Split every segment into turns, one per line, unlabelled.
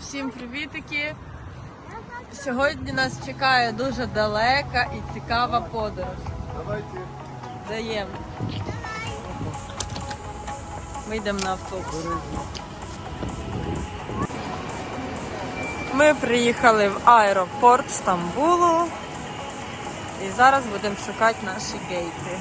Всім привітики! Сьогодні нас чекає дуже далека і цікава подорож.
Давайте.
Даємо. Ми йдемо на автобус. Ми приїхали в аеропорт Стамбулу і зараз будемо шукати наші гейти.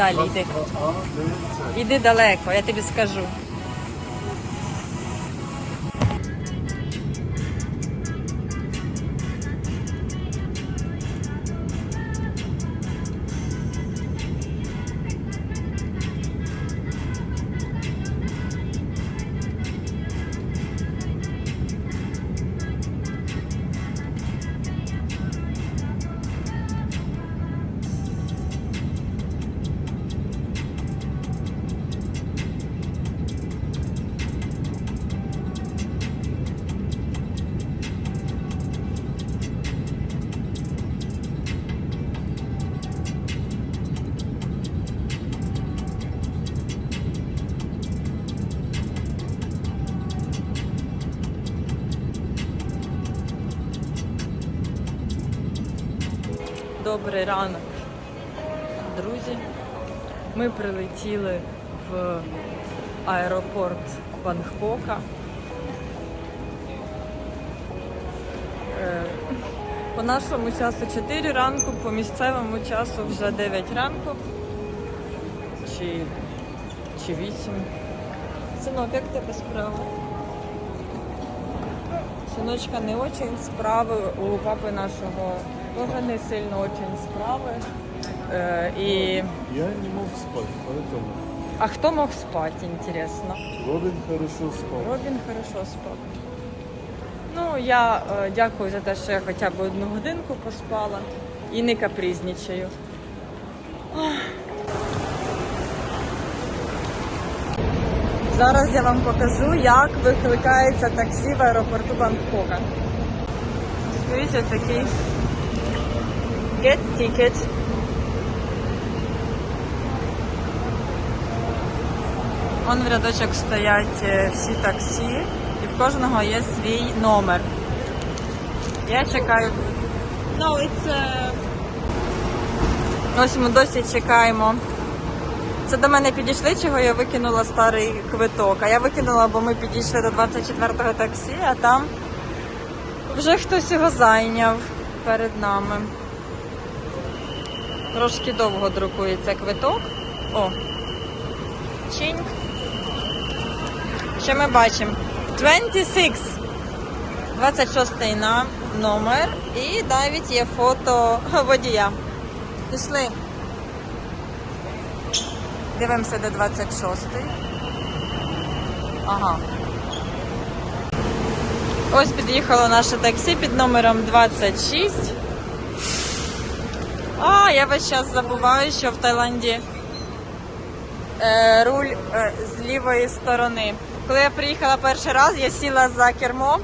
Далі йди. Іди далеко, я тобі скажу. Добрий ранок, друзі. Ми прилетіли в аеропорт Бангкока. Е, По нашому часу 4 ранку, по місцевому часу вже 9 ранку. Чи, чи 8. Синок, як тебе справа? Синочка не очень справи у папи нашого теж не сильно очень справи. Е, і...
Я не мог спать, поэтому
А хто мог спати, інтересно?
Робин хорошо спал.
Робін хорошо спав. Ну, я е, дякую за те, що я хоча б одну годинку поспала і не капризнічаю. Ах. Зараз я вам покажу, як викликається таксі в аеропорту Бангкока. Дивіться, такий get ticket. Вон в рядочок стоять е, всі таксі, і в кожного є свій номер. Я чекаю. No, it's, uh... Ось ми досі чекаємо. Це до мене підійшли, чого я викинула старий квиток. А я викинула, бо ми підійшли до 24-го таксі, а там вже хтось його зайняв перед нами. Трошки довго друкується квиток. О, чинь. Що ми бачимо? 26. 26 на номер і навіть є фото водія. Пішли. Дивимося до 26. Ага. Ось під'їхало наше таксі під номером 26. А, я весь час забуваю, що в Таїланді е, руль е, з лівої сторони. Коли я приїхала перший раз, я сіла за кермо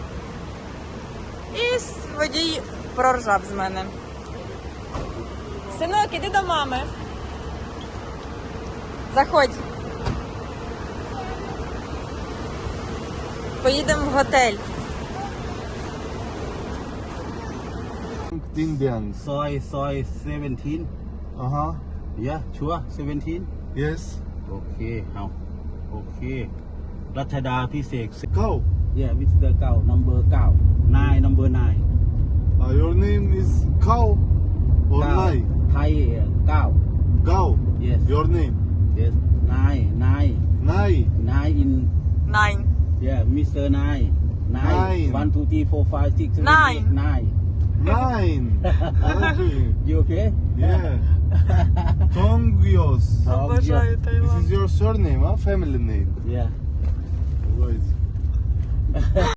і водій проржав з мене. Синок, іди до мами. Заходь. Поїдемо в готель.
Indian.
Soy, soy 17.
Aha.
Yeah, sure, 17.
Yes.
โอเคเอาโอเค รัชดาพิเศษ
Cow.
yeah Mr. เก้า number เก้า nine number nine
Uh, your name is Cow or
เก้า
Nai?
ไทยเก้า
Cow.
Yes.
Your name?
yes nine nine
Nai.
nine in
Nine.
yeah Mr. nine nine
Nine.
one two three four five six seven
Nine.
eight nine
Nine. Okay.
you okay
Yeah. Tongyos.
Oh,
Обожаю
This
Таїланд.
is your surname, huh? Family name.
yeah
Right.